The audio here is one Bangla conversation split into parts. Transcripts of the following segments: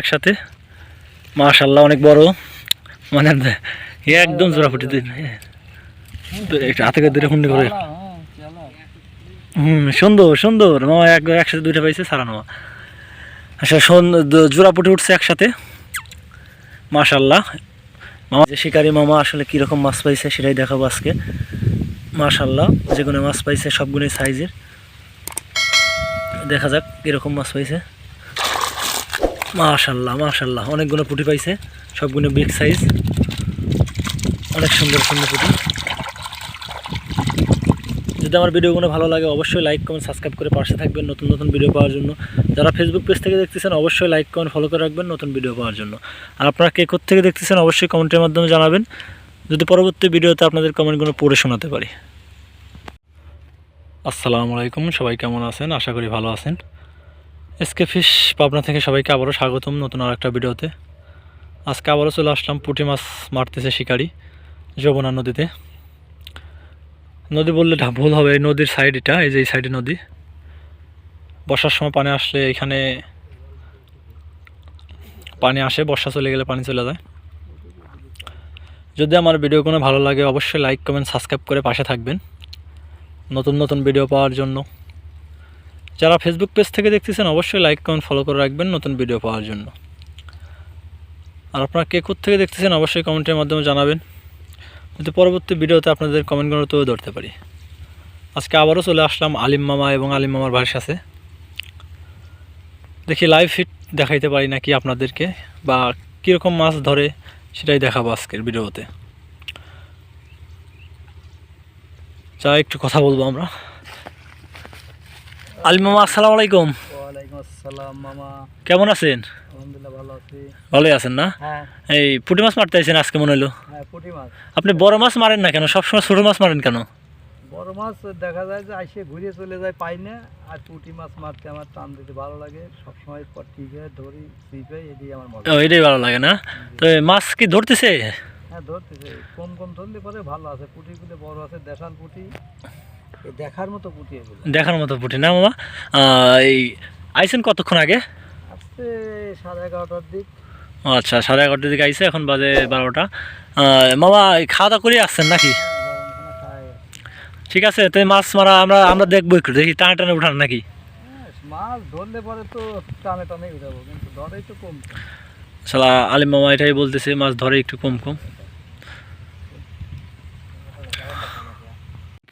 একসাথে। মাশাল্লাহ অনেক বড়। মানে একদম জোড়া ফুটে দিন হাতে করে হুম, সুন্দর সুন্দর। মামা এক একসাথে দুইটা পাইছে আচ্ছা জোড়া ফুটে উঠছে একসাথে। মামা যে শিকারি মামা আসলে কীরকম মাছ পাইছে সেটাই দেখাবো আজকে। মাশাল্লাহ যেগুলো মাছ পাইছে সবগুলোই সাইজের। দেখা যাক কীরকম মাছ পাইছে। মাশাল্লাহ মাশাল্লাহ অনেকগুলো পুঁটি পাইছে, সবগুলো বিগ সাইজ অনেক সুন্দর সুন্দর পুঁটি। যদি আমার ভিডিওগুলো ভালো লাগে, অবশ্যই লাইক কমেন্ট সাবস্ক্রাইব করে পাশে থাকবেন নতুন নতুন ভিডিও পাওয়ার জন্য। যারা ফেসবুক পেজ থেকে দেখতেছেন, অবশ্যই লাইক কমেন্ট ফলো করে রাখবেন নতুন ভিডিও পাওয়ার জন্য। আর আপনারা কে থেকে দেখতেছেন, অবশ্যই কমেন্টের মাধ্যমে জানাবেন। যদি পরবর্তী ভিডিওতে আপনাদের কমেন্টগুলো পড়ে শোনাতে পারি। আসসালামু আলাইকুম, সবাই কেমন আছেন? আশা করি ভালো আছেন। এসকে ফিশ পাবনা থেকে সবাইকে আবারও স্বাগতম নতুন আর একটা ভিডিওতে। আজকে আবারও চলে আসলাম, পুঁটি মাছ মারতেছে শিকারি যমুনা নদীতে। নদী বললে ভুল হবে নদীর সাইড এটা, এই যে এই সাইডে নদী। বর্ষার সময় পানি আসলে এখানে পানি আসে, বর্ষা চলে গেলে পানি চলে যায়। যদি আমার ভিডিও কোনো ভালো লাগে, অবশ্যই লাইক কমেন্ট সাবস্ক্রাইব করে পাশে থাকবেন। নতুন নতুন ভিডিও পাওয়ার জন্য। যারা ফেসবুক পেজ থেকে দেখতেছেন, অবশ্যই লাইক কমেন্ট ফলো করে রাখবেন নতুন ভিডিও পাওয়ার জন্য। আর আপনারা কে থেকে দেখতেছেন, অবশ্যই কমেন্টের মাধ্যমে জানাবেন। যদি পরবর্তী ভিডিওতে আপনাদের কমেন্টগুলো তুলে ধরতে পারি। আজকে আবারও চলে আসলাম আলিম মামা এবং আলিম মামার ভাইয়ের সাথে দেখি লাইভ ফিট দেখাইতে পারি নাকি আপনাদেরকে, বা কীরকম মাছ ধরে সেটাই দেখাবো আজকের ভিডিওতে যা একটু কথা বলব আমরা। আলিম মামা আসসালামু আলাইকুম। ওয়ালাইকুম আসসালাম মামা। কেমন আছেন? আলহামদুলিল্লাহ ভালো আছি। ভালোই আছেন না? হ্যাঁ। এই পুঁটি মাছ মারতে আইছেন আজকে মনে হলো। হ্যাঁ পুঁটি মাছ। আপনি বড় মাছ মারেন না কেন? সবসময় ছোটো মাছ মারেন কেন? বড় মাছ দেখা যায় যে আইসে ঘুরে চলে যায় পাই না। আর পুঁটি মাছ মারতে আমার টান দিতে ভালো লাগে। সবসময় টিকে ধরি ছিপে এটি আমার মজা। ও এটাই ভালো লাগে না? তো মাছ কি ধরতেছে? হ্যাঁ ধরতেছে। কম কম ধরলে পরে ভালো আছে। পুঁটিগুলো বড় আছে দেশাল পুঁটি। দেখার মতো পুঁটি দেখার মতো পুঁটি না মামা? এই আইছেন কতক্ষণ আগে? আজকে সাড়ে এগারোটার দিক। আচ্ছা সাড়ে এগারোটার দিকে আইছে এখন বাজে বারোটা। মামা খাওয়া দাওয়া করে আসছেন নাকি? হ্যাঁ ঠিক আছে তো মাছ মারা আমরা আমরা দেখব একটু দেখি টানে টানে উঠান নাকি? হ্যাঁ, মাছ ধরলে পরে তো টানে টানে উঠাবো কিন্তু ধরেই তো কম। সালা আলিম মামা এটাই বলতেছে মাছ ধরে একটু কম কম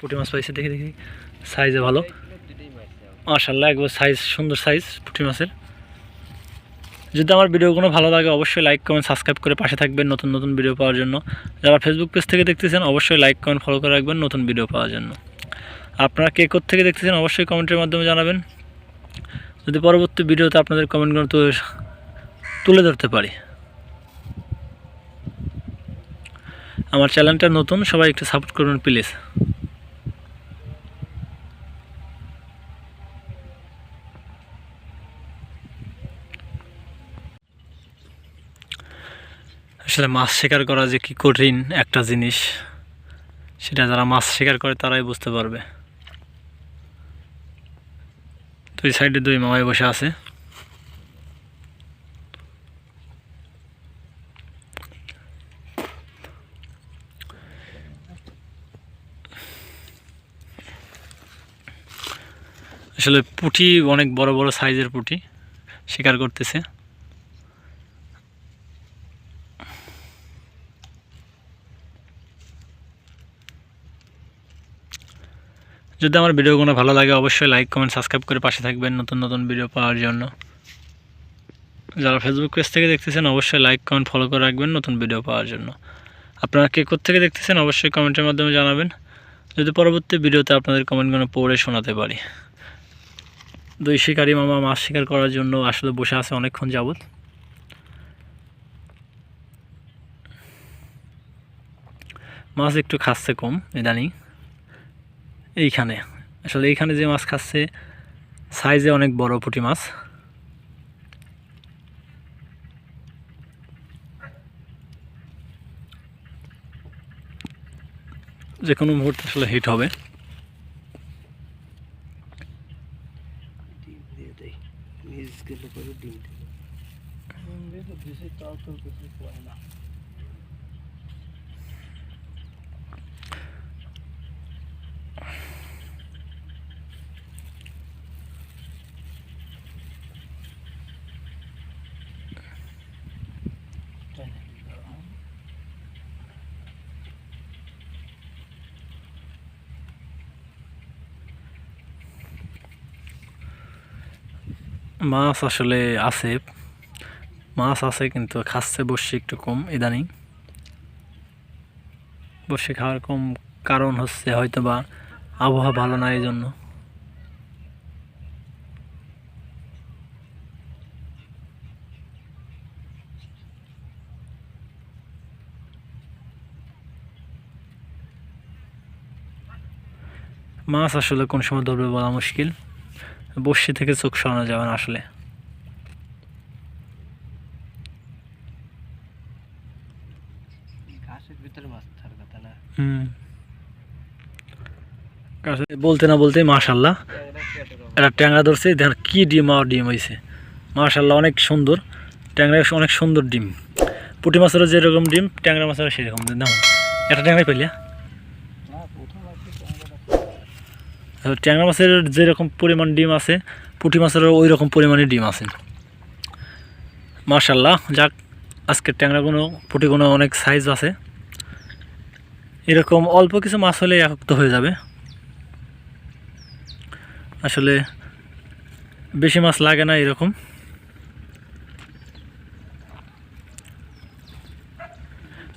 পুঁটি মাছ পাইছে, দেখি দেখি। সাইজে ভালো। মাশাল্লাহ একবার সাইজ সুন্দর সাইজ পুঁটি মাছের। যদি আমার ভিডিওগুলো ভালো লাগে, অবশ্যই লাইক কমেন্ট সাবস্ক্রাইব করে পাশে থাকবেন নতুন নতুন ভিডিও পাওয়ার জন্য। যারা ফেসবুক পেজ থেকে দেখতেছেন, অবশ্যই লাইক কমেন্ট ফলো করে রাখবেন নতুন ভিডিও পাওয়ার জন্য। আপনারা কে থেকে দেখতেছেন, অবশ্যই কমেন্টের মাধ্যমে জানাবেন। যদি পরবর্তী ভিডিওতে আপনাদের কমেন্টগুলো তুলে ধরতে পারি। আমার চ্যানেলটা নতুন, সবাই একটু সাপোর্ট করুন প্লিজ আসলে মাছ শিকার করা যে কি কঠিন একটা জিনিস, সেটা যারা মাছ শিকার করে তারাই বুঝতে পারবে। এই সাইডে দুই মামাই বসে আছে। আসলে পুঁটি অনেক বড় বড় সাইজের পুঁটি শিকার করতেছে। যদি আমার ভিডিওগুলো ভালো লাগে, অবশ্যই লাইক কমেন্ট সাবস্ক্রাইব করে পাশে থাকবেন নতুন নতুন ভিডিও পাওয়ার জন্য। যারা ফেসবুক পেজ থেকে দেখতেছেন, অবশ্যই লাইক কমেন্ট ফলো করে রাখবেন নতুন ভিডিও পাওয়ার জন্য। আপনারা কে থেকে দেখতেছেন, অবশ্যই কমেন্টের মাধ্যমে জানাবেন। যদি পরবর্তী ভিডিওতে আপনাদের কমেন্টগুলো পড়ে শোনাতে পারি। দুই শিকারি মামা, মাছ শিকার করার জন্য আসলে বসে আছে অনেকক্ষণ যাবত মাছ একটু খাচ্ছে কম, ইদানিং। এইখানে। আসলে এইখানে যে মাছ খাচ্ছে সাইজে অনেক বড় পুঁটি মাছ। যে কোনো মুহূর্তে আসলে হিট হবে। ডিম দিয়ে দেয় মিস গেলে পরে ডিম দেবে বেশি তাও তো কিছু পড়ে না মাছ আসলে আছে। মাছ আছে কিন্তু খাচ্ছে বসে একটু কম ইদানিং। বসে খাওয়ার কম কারণ হচ্ছে হয়তো বা আবহাওয়া ভালো না এই জন্য মাছ আসলে কোন সময় ধরবে বলা মুশকিল। বসি থেকে চোখ সরানো যাবে না আসলে। বলতে না বলতে মাশাল্লাহ। এটা ট্যাংরা ধরছে দেখেন কি ডিম আর ডিম হয়েছে মাশাল্লাহ অনেক সুন্দর। ট্যাংরা অনেক সুন্দর ডিম। পুঁটি মাছেরও যেরকম ডিম ট্যাংরা মাছেরও সেরকম। ডিম দেখুন একটা ট্যাংরাই পেলিয়া ট্যাংরা মাছের যেরকম পরিমাণ ডিম আছে, পুঁটি মাছেরও ওই রকম পরিমাণে ডিম আছে। মাশাল্লাহ যাক, আজকের ট্যাংরাগুলো পুঁটিগুলো অনেক সাইজ আছে। এরকম অল্প কিছু মাছ হলে একত্র হয়ে যাবে। আসলে বেশি মাছ লাগে না এরকম।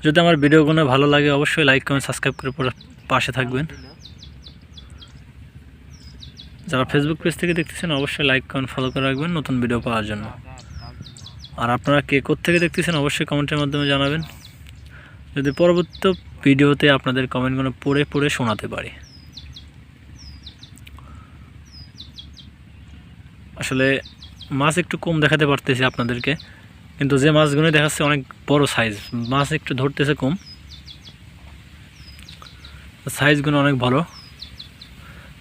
যদি আমার ভিডিওগুলো ভালো লাগে, অবশ্যই লাইক কমেন্ট সাবস্ক্রাইব করে পাশে থাকবেন। যারা ফেসবুক পেজ থেকে দেখতেছেন, অবশ্যই লাইক কমেন্ট ফলো করে রাখবেন নতুন ভিডিও পাওয়ার জন্য। আর আপনারা কে থেকে দেখতেছেন, অবশ্যই কমেন্টের মাধ্যমে জানাবেন। যদি পরবর্তী ভিডিওতে আপনাদের কমেন্টগুলো পড়ে পড়ে শোনাতে পারি। আসলে মাছ একটু কম দেখাতে পারতেছি আপনাদেরকে, কিন্তু যে মাছগুলো দেখাচ্ছে অনেক বড় সাইজ মাছ একটু ধরতেছে কম। সাইজগুলো অনেক ভালো।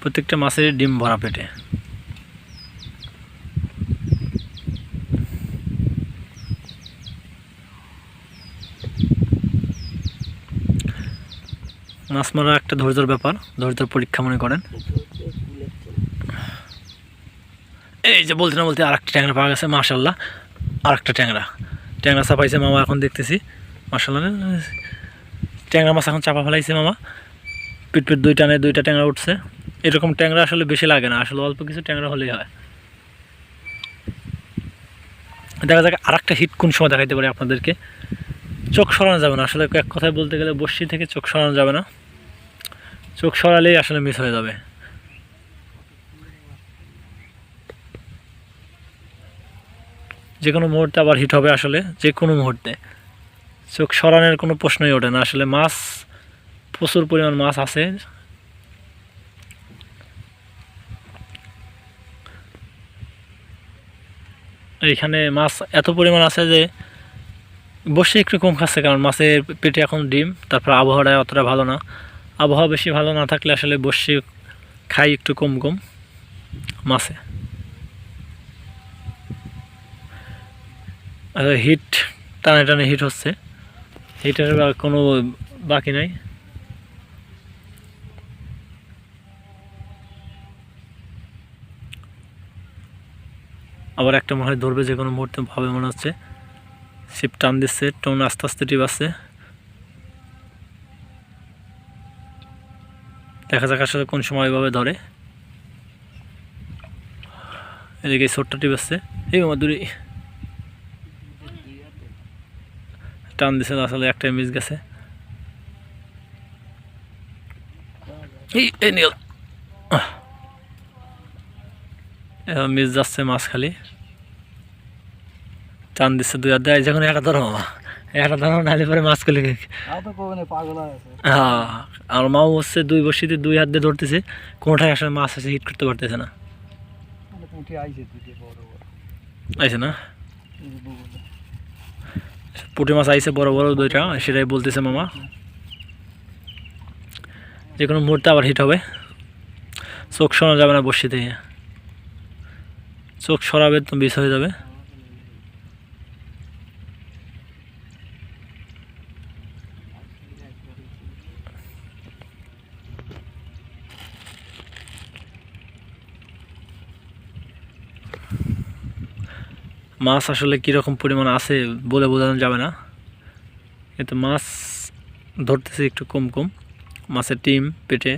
প্রত্যেকটা মাছের ডিম ভরা পেটে। মাছ মারা একটা ধৈর্যর ব্যাপার, ধৈর্যের পরীক্ষা মনে করেন। এই যে বলতে না বলতে আর একটা ট্যাংরা পাওয়া গেছে মার্শাল্লাহ আর একটা ট্যাংরা। ট্যাংরা চাপাইছে মামা এখন দেখতেছি। মার্শাল্লাহ ট্যাংরা মাছ এখন চাপা ফেলাইছে মামা। পিট পিট দুই টানে দুইটা ট্যাংরা উঠছে। এরকম ট্যাংরা আসলে বেশি লাগে না, আসলে অল্প কিছু ট্যাংরা হলেই হয়। দেখা যাক আর একটা হিট কোন সময় দেখাইতে পারি আপনাদেরকে। চোখ সরানো যাবে না, আসলে এক কথায় বলতে গেলে বসি থেকে চোখ সরানো যাবে না। চোখ সরালেই আসলে মিস হয়ে যাবে। যে কোনো মুহূর্তে আবার হিট হবে আসলে যে কোনো মুহূর্তে। চোখ সরানোর কোনো প্রশ্নই ওঠে না, আসলে মাছ, প্রচুর পরিমাণ মাছ আছে। এইখানে মাছ এত পরিমাণ আছে যে বসে একটু কম খাচ্ছে, কারণ মাছের পেটে এখন ডিম, তারপর আবহাওয়াটা অতটা ভালো না। আবহাওয়া বেশি ভালো না থাকলে আসলে বসে খাই একটু কম কম মাছে। হিট টানে টানে হিট হচ্ছে। হিটের কোনো বাকি নাই। আবার একটা মনে হয় ধরবে যে কোনো মুহূর্তে ভাবে মনে হচ্ছে। শিপ টান দিচ্ছে টোন আস্তে আস্তে টিপ আছে দেখা যাক আসলে কোন সময় এভাবে ধরে। এদিকে ছোট্ট টিপ আসছে এই মামা দূরে। টান দিছে আসলে একটা মিস গেছে। এই এই নীল মিস যাচ্ছে মাছ খালি চান দিচ্ছে দুই হাত দেয় যখন একটা ধরো। মামা একটা ধরো নাহলে পরে মাছ খুলে হয়ে আর মাও হচ্ছে দুই বসিতে দুই হাত দিয়ে ধরতেছে। কোনোটাই আসলে মাছ আছে হিট করতে পারতেছে না। মানে আইছে বড় বড়। আইছে না? পুঁটি মাছ আইছে বড় বড় দুইটা সেটাই বলতেছে মামা। যে কোনো মুহূর্তে আবার হিট হবে। চোখ শোনা যাবে না বসি থেকে চোখ সরাবে তো বিষ হয়ে যাবে। মাছ আসলে কীরকম পরিমাণ আছে বলে বোঝানো যাবে না। এতে মাছ ধরতেছি একটু কম কম। মাছের টিম, পেটে।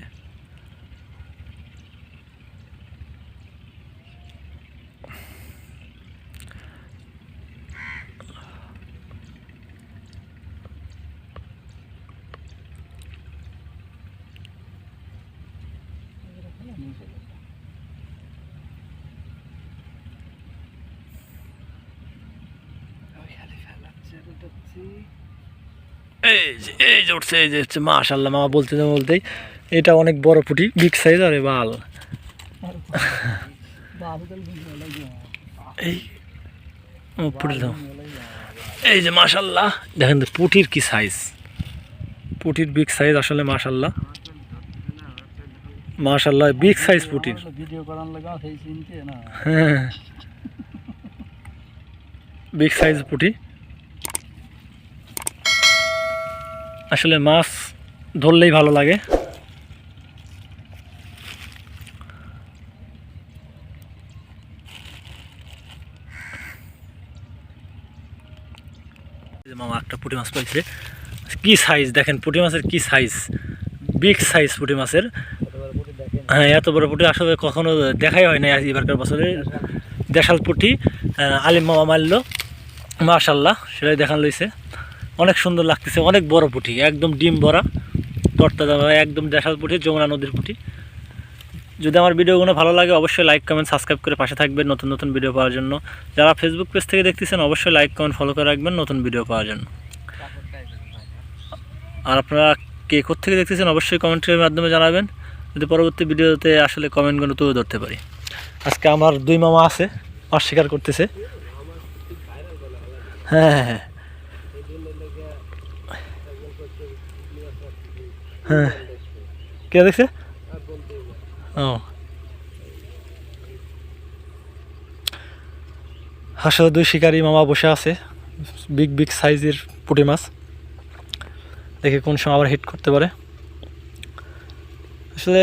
উঠছে এই যে হচ্ছে মাশাল্লাহ মামা বলতে না বলতেই এটা অনেক বড় পুটি বিগ সাইজ আরে বাল। এই পুটি এই যে মাশাল্লাহ দেখেন তো পুটির কি সাইজ পুটির বিগ সাইজ আসলে মাশাল্লাহ মাশাল্লাহ বিগ সাইজ পুটির। হ্যাঁ বিগ সাইজ পুঁটি। আসলে মাছ ধরলেই ভালো লাগে। মামা একটা পুঁটি মাছ পাইছে। কি সাইজ দেখেন, পুঁটি মাছের কি সাইজ বিগ সাইজ পুঁটি মাছের। হ্যাঁ এত বড় পুঁটি আসলে কখনো দেখাই হয় না এবারকার বছরে। দেশাল পুঁটি আলিম মামা মারলো। মাশাল্লাহ সেটাই দেখান লইছে। অনেক সুন্দর লাগতেছে, অনেক বড় পুঁটি, একদম ডিম ভরা, তরতাজা একদম দেশাল পুঁটি, যমুনা নদীর পুঁটি। যদি আমার ভিডিওগুলো ভালো লাগে, অবশ্যই লাইক কমেন্ট সাবস্ক্রাইব করে পাশে থাকবেন নতুন নতুন ভিডিও পাওয়ার জন্য। যারা ফেসবুক পেজ থেকে দেখতেছেন, অবশ্যই লাইক কমেন্ট ফলো করে রাখবেন নতুন ভিডিও পাওয়ার জন্য। আর আপনারা কে থেকে দেখতেছেন, অবশ্যই কমেন্টের মাধ্যমে জানাবেন। যদি পরবর্তী ভিডিওতে আসলে কমেন্টগুলো তুলে ধরতে পারি। আজকে আমার দুই মামা আছে, অস্বীকার করতেছে। হ্যাঁ হ্যাঁ হ্যাঁ। হ্যাঁ। কে দেখছে? ও। আসলে দুই শিকারি মামা বসে আছে। বিগ বিগ সাইজের পুঁটি মাছ। দেখে কোন সময় আবার হিট করতে পারে। আসলে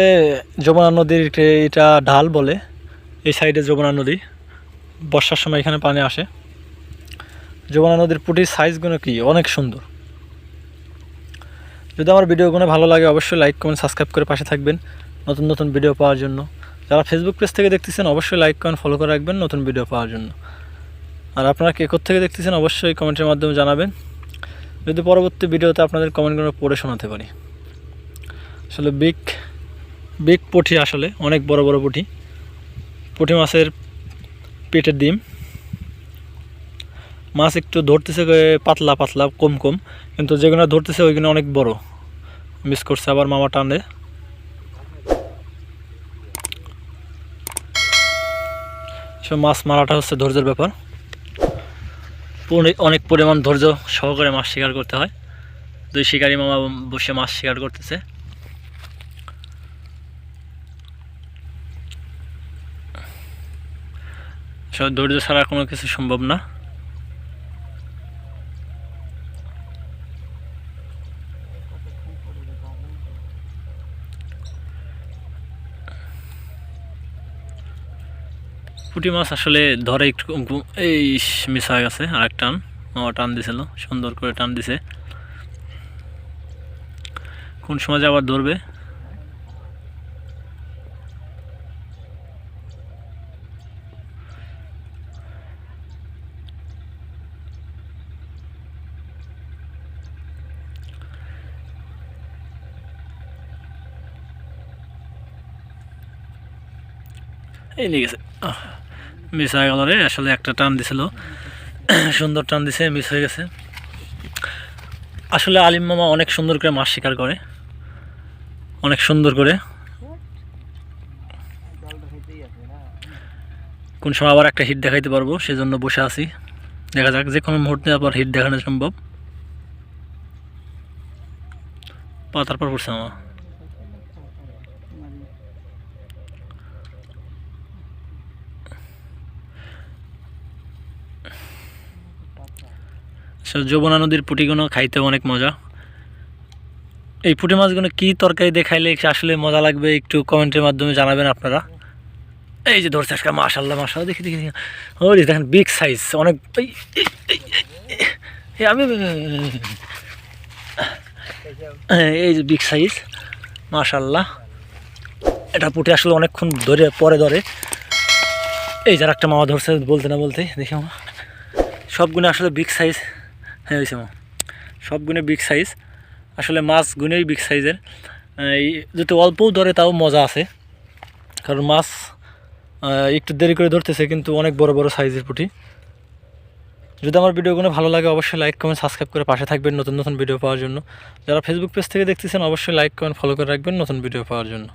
যমুনা নদীর এটা ঢাল বলে, এই সাইডে যমুনা নদী। বর্ষার সময় এখানে পানি আসে। যমুনা নদীর পুটির সাইজগুলো কি? অনেক সুন্দর। যদি আমার ভিডিওগুলো ভালো লাগে, অবশ্যই লাইক কমেন্ট সাবস্ক্রাইব করে পাশে থাকবেন নতুন নতুন ভিডিও পাওয়ার জন্য। যারা ফেসবুক পেজ থেকে দেখতেছেন, অবশ্যই লাইক কমেন্ট ফলো করে রাখবেন নতুন ভিডিও পাওয়ার জন্য। আর আপনারা কে থেকে দেখতেছেন, অবশ্যই কমেন্টের মাধ্যমে জানাবেন। যদি পরবর্তী ভিডিওতে আপনাদের কমেন্টগুলো পড়ে শোনাতে পারি। আসলে বিগ বিগ পুঁটি আসলে, অনেক বড় বড় পুঁটি পুঁটি মাছের পেটের ডিম। মাছ একটু ধরতেছে পাতলা পাতলা, কম কম। কিন্তু যেগুলো ধরতেছে ওইগুলো অনেক বড়। মিস করছে, আবার মামা টানে সব মাছ মারাটা হচ্ছে ধৈর্যের ব্যাপার। অনেক- পরিমাণ ধৈর্য সহকারে মাছ শিকার করতে হয়। দুই শিকারি মামা বসে মাছ শিকার করতেছে। ধৈর্য ছাড়া কোনো কিছু সম্ভব না। পুঁটি মাছ আসলে ধরে একটু এই মিস হয়ে গেছে আর এক টান টান দিছিল, সুন্দর করে টান দিছে। কোন সময় যে আবার ধরবে? এই নিয়ে গেছে। মিস হয়ে গেল রে, আসলে একটা টান দিছিল। সুন্দর টান দিছে মিস হয়ে গেছে। আসলে আলিম মামা অনেক সুন্দর করে মাছ শিকার করে। অনেক সুন্দর করে। কোন সময় আবার একটা হিট দেখাইতে পারব, সেজন্য বসে আছি। দেখা যাক, যে কোনো মুহূর্তে আবার হিট দেখানো সম্ভব। পাতার পর পড়ছে মামা। যমুনা নদীর পুঁটিগুলো খাইতে অনেক মজা। এই পুঁটি মাছগুলো কী তরকারি দিয়ে খাইলে আসলে মজা লাগবে একটু কমেন্টের মাধ্যমে জানাবেন আপনারা। এই যে ধরছে আজকে মাশাল্লাহ মাশাল্লাহ দেখি দেখি। ওই দেখেন বিগ সাইজ অনেক এই, এই, এই, আমি যে বিগ সাইজ মাশাল্লাহ এটা পুঁটি আসলে অনেকক্ষণ ধরে পরে ধরে। এই যার একটা মামা ধরছে বলতে না বলতে দেখি মামা। সবগুলো আসলে বিগ সাইজ হ্যাঁ হয়েছে মামা সবগুলো বিগ সাইজ আসলে মাছ গুণেই বিগ সাইজের এই যদি অল্পও ধরে, তাও মজা আছে। কারণ মাছ একটু দেরি করে ধরতেছে, কিন্তু অনেক বড় বড় সাইজের পুঁটি। যদি আমার ভিডিওগুলো ভালো লাগে, অবশ্যই লাইক কমেন্ট সাবস্ক্রাইব করে পাশে থাকবেন নতুন নতুন ভিডিও পাওয়ার জন্য। যারা ফেসবুক পেজ থেকে দেখতেছেন, অবশ্যই লাইক কমেন্ট ফলো করে রাখবেন নতুন ভিডিও পাওয়ার জন্য।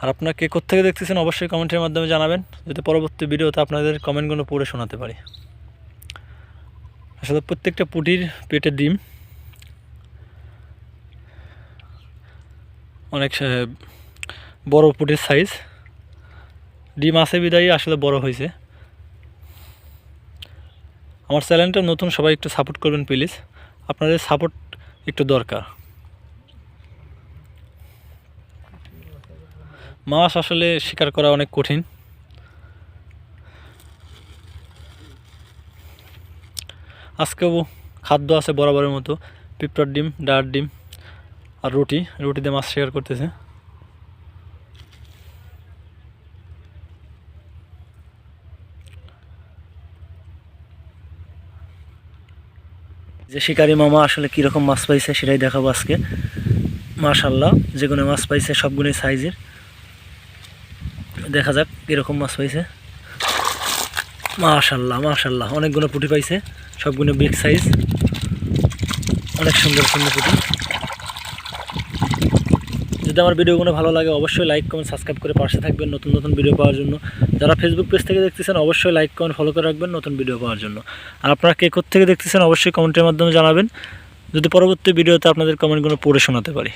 আর আপনার কে কোথেকে দেখতেছেন, অবশ্যই কমেন্টের মাধ্যমে জানাবেন। যাতে পরবর্তী ভিডিওতে আপনাদের কমেন্টগুলো পড়ে শোনাতে পারি। আসলে প্রত্যেকটা পুটির পেটে ডিম। অনেক বড় পুটির সাইজ ডিম আছে বিদায়ী, আসলে বড় হয়েছে। আমার চ্যানেলটা নতুন, সবাই একটু সাপোর্ট করবেন প্লিজ আপনাদের সাপোর্ট একটু দরকার। মাছ আসলে শিকার করা অনেক কঠিন। আজকেও খাদ্য আছে বরাবরের মতো। পিঁপড়ার ডিম ডার ডিম আর রুটি। রুটি দিয়ে মাছ শিকার করতেছে। যে শিকারি মামা আসলে কীরকম মাছ পাইছে সেটাই দেখাবো আজকে। মাশাল্লাহ যেগুলো মাছ পাইছে সবগুলোই সাইজের। দেখা যাক কীরকম মাছ পাইছে। মাশাল্লাহ মাশাল্লাহ অনেকগুলো পুঁটি পাইছে, সবগুলো বিগ সাইজ অনেক সুন্দর সুন্দর পুঁটি। যদি আমার ভিডিওগুলো ভালো লাগে, অবশ্যই লাইক কমেন্ট সাবস্ক্রাইব করে পাশে থাকবেন নতুন নতুন ভিডিও পাওয়ার জন্য। যারা ফেসবুক পেজ থেকে দেখতেছেন, অবশ্যই লাইক কমেন্ট ফলো করে রাখবেন নতুন ভিডিও পাওয়ার জন্য। আর আপনারা কে থেকে দেখতেছেন, অবশ্যই কমেন্টের মাধ্যমে জানাবেন। যদি পরবর্তী ভিডিওতে আপনাদের কমেন্টগুলো পড়ে শোনাতে পারি।